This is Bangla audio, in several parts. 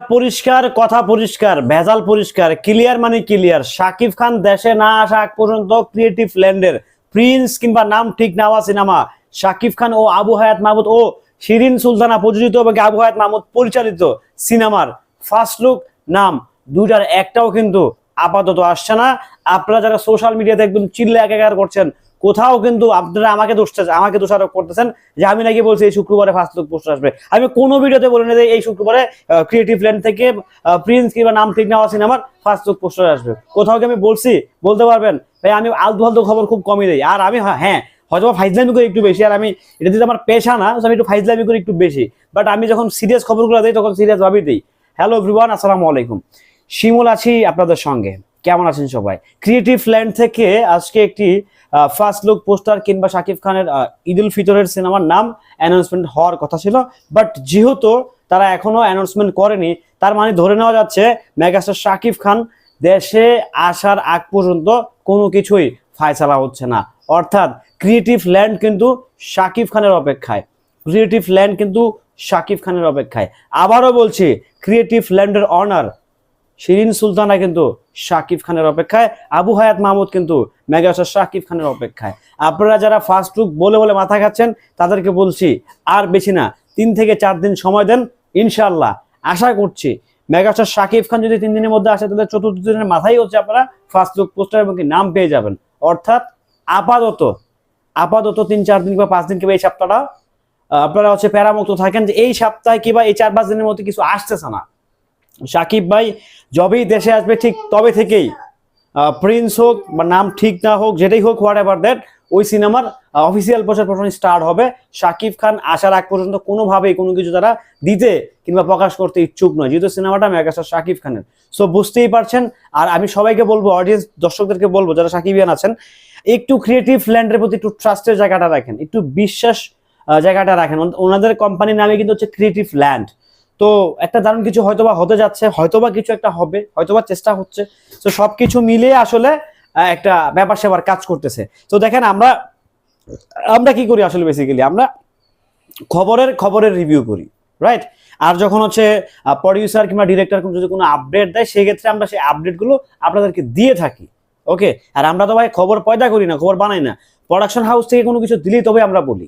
পরিষ্কার, কথা পরিষ্কার, ভেজাল পরিষ্কার ক্লিয়ার মানে ক্লিয়ার শাকিব খান দেশে না আসা আগ পর্যন্ত ক্রিয়েটিভ ল্যান্ডের প্রিন্স কিংবা নাম ঠিক নেওয়া সিনেমা শাকিব খান ও আবু হায়াত মাহমুদ ও শিরিন সুলতানা প্রযোজিত এবং আবু হায়াত মাহমুদ পরিচালিত সিনেমার ফার্স্ট লুক নাম। দুইটার একটাও কিন্তু আপাতত আসছে না। আপনারা যারা সোশ্যাল মিডিয়াতে একদম চিল্লে একাকার করছেন কোথাও কিন্তু আপনারা আমাকে দোষটা আমাকে দোষারোপ করতেছেন যে আমি নাকি বলছি এই শুক্রবারে ফার্স্ট লুক পোস্টার আসবে। আমি কোনো ভিডিওতে বলিনি যে এই শুক্রবারে ক্রিয়েটিভ ল্যান্ড থেকে প্রিন্স কিংবা নাম ঠিক নেওয়া সিনেমার ফার্স্ট লুক পোস্টার আসবে। কোথাও কি আমি বলছি? বলতে পারবেন? ভাই আমি আলতু ফালতু খবর খুব কমই দিই। আর আমি হ্যাঁ, হ্যাঁ হয়তো ফাইজলামি করি একটু বেশি আর আমি এটা যদি আমার পেশা না আমি একটু ফাইজলামি করি একটু বেশি। বাট আমি যখন সিরিয়াস খবরগুলো দিই তখন সিরিয়াস ভাবেই দিই। হ্যালো এভরিওয়ান আসসালামু আলাইকুম। শিমুল আছি আপনাদের সঙ্গে। কেমন আছেন সবাই? ক্রিয়েটিভ ল্যান্ড থেকে আজকে একটি ফার্স্ট লুক পোস্টার কিংবা শাকিব খানের ঈদ উল ফিতরের সিনেমার নাম অ্যানাউন্সমেন্ট হওয়ার কথা ছিল বাট যেহেতু তারা এখনও অ্যানাউন্সমেন্ট করেনি, তার মানে ধরে নেওয়া যাচ্ছে মেগাস্টার শাকিব খান দেশে আসার আগ পর্যন্ত কোনো কিছুই ফায়সালা হচ্ছে না। অর্থাৎ ক্রিয়েটিভ ল্যান্ড কিন্তু শাকিব খানের অপেক্ষায়। ক্রিয়েটিভ ল্যান্ড কিন্তু শাকিব খানের অপেক্ষায়। আবারও বলছি ক্রিয়েটিভ ল্যান্ডের অনার শিরিন সুলতানা কিন্তু শাকিব খানের অপেক্ষায়, আবু হায়াত মাহমুদ কিন্তু মেগাস্টার শাকিব খানের অপেক্ষায়। আপনারা যারা ফার্স্ট লুক বলে বলে মাথা খাচ্ছেন তাদেরকে বলছি আর বেশি না, তিন থেকে চার দিন সময় দেন ইনশাল্লাহ আশা করছি মেগাস্টার শাকিব খান যদি তিন দিনের মধ্যে আসে, তাহলে চতুর্থ দিনের মাথায় হচ্ছে আপনারা ফার্স্ট লুক পোস্টার এবং নাম পেয়ে যাবেন। অর্থাৎ আপাতত আপাতত তিন চার দিন বা পাঁচ দিন কিংবা এই সপ্তাহটা আপনারা হচ্ছে প্যারামুক্ত থাকেন যে এই সপ্তাহে কিংবা এই চার পাঁচ দিনের মধ্যে কিছু আসতেছে না। সাকিব ভাই যবেই দেশে আসবে ঠিক তবে থেকেই প্রিন্স হোক বা নাম ঠিক না হোক, যেটাই হোক হোয়াট এভার দ্যাট ওই সিনেমার অফিসিয়াল প্রচার প্রচারণা স্টার্ট হবে। শাকিব খান আসার আগ পর্যন্ত কোনোভাবেই কোনো কিছু তারা দিতে কিংবা প্রকাশ করতে ইচ্ছুক নয়, যেহেতু সিনেমাটা মেগাস্টার শাকিব খানের। সো বুঝতেই পারছেন, আর আমি সবাইকে বলব অডিয়েন্স দর্শকদেরকে বলব, যারা সাকিবিয়ান আছেন, একটু ক্রিয়েটিভ ল্যান্ডের প্রতি একটু ট্রাস্টের জায়গাটা রাখেন, একটু বিশ্বাস জায়গাটা রাখেন। ওনাদের কোম্পানির নামে কিন্তু হচ্ছে ক্রিয়েটিভ ল্যান্ড তো একটা দারুণ কিছু হয়তোবা হতে যাচ্ছে, হয়তোবা কিছু একটা হবে, হয়তোবা চেষ্টা হচ্ছে। তো সবকিছু মিলিয়ে আসলে একটা ব্যাপার সেবার কাজ করতেছে। তো দেখেন আমরা আমরা কি করি আসলে বেসিক্যালি আমরা খবরের খবরের রিভিউ করি রাইট আর যখন হচ্ছে প্রডিউসার কিংবা ডিরেক্টর যদি কোনো আপডেট দেয়, সেক্ষেত্রে আমরা সেই আপডেটগুলো আপনাদেরকে দিয়ে থাকি ওকে আর আমরা তো ভাই খবর পয়দা করি না, খবর বানাই না। প্রোডাকশন হাউস থেকে কোনো কিছু দিলেই তবে আমরা বলি।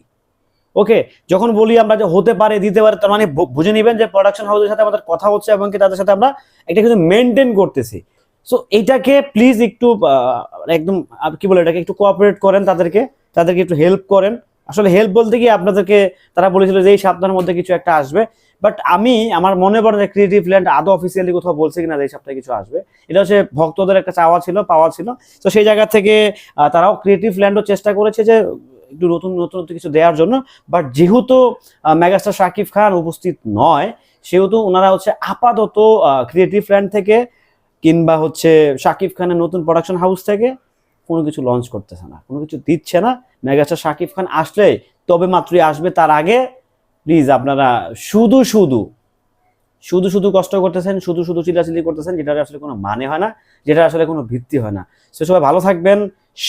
ওকে যখন বলি আমরা যে হতে পারে দিতে পারে তার মানে বুঝে নেবেন যে প্রোডাকশন হাউসের সাথে আমাদের কথা হচ্ছে এবং কি তাদের সাথে আমরা এটা কিছু মেনটেন করতেছি। সো এইটাকে প্লিজ একটু আহ, একদম কি বলে এটাকে একটু কোঅপারেট করেন তাদেরকে তাদেরকে একটু হেল্প করেন। আসলে হেল্প বলতে কি আপনাদেরকে তারা বলেছিল যে এই সপ্তাহের মধ্যে কিছু একটা আসবে। বাট আমি আমার মনে পড়ে যে ক্রিয়েটিভ ল্যান্ড আদৌ অফিসিয়ালি কোথাও বলছে কিনা যে এই সপ্তাহে কিছু আসবে। এটা হচ্ছে ভক্তদের একটা চাওয়া ছিল পাওয়া ছিল। তো সেই জায়গা থেকে তারাও ক্রিয়েটিভ ল্যান্ডও চেষ্টা করেছে যে একটু নতুন নতুন কিছু দেওয়ার জন্য। বাট যেহেতু মেগাস্টার শাকিব খান উপস্থিত নয়, সেহেতু ওনারা হচ্ছে আপাতত ক্রিয়েটিভ ল্যান্ড থেকে কিংবা হচ্ছে শাকিব খানের নতুন প্রোডাকশন হাউস থেকে কোনো কিছু লঞ্চ করতেছে না, কোনো কিছু দিচ্ছে না। মেগাস্টার শাকিব খান আসলে তবে মাত্রই আসবে, তার আগে প্লিজ আপনারা শুধু শুধু শুধু শুধু কষ্ট করতেছেন, শুধু শুধু চিল্লাচিল্লি করতেছেন, যেটার আসলে কোনো মানে হয় না যেটা আসলে কোনো ভিত্তি হয় না। সে সবাই ভালো থাকবেন,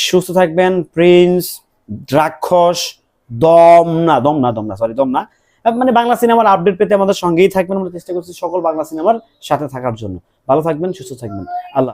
সুস্থ থাকবেন প্রিন্স দ্রাক্ষস, দম না দম না দম না সরি দম না। মানে বাংলা সিনেমার আপডেট পেতে আমাদের সঙ্গেই থাকবেন। আমরা চেষ্টা করছি সকল বাংলা সিনেমার সাথে থাকার জন্য। ভালো থাকবেন, সুস্থ থাকবেন। আল্লাহ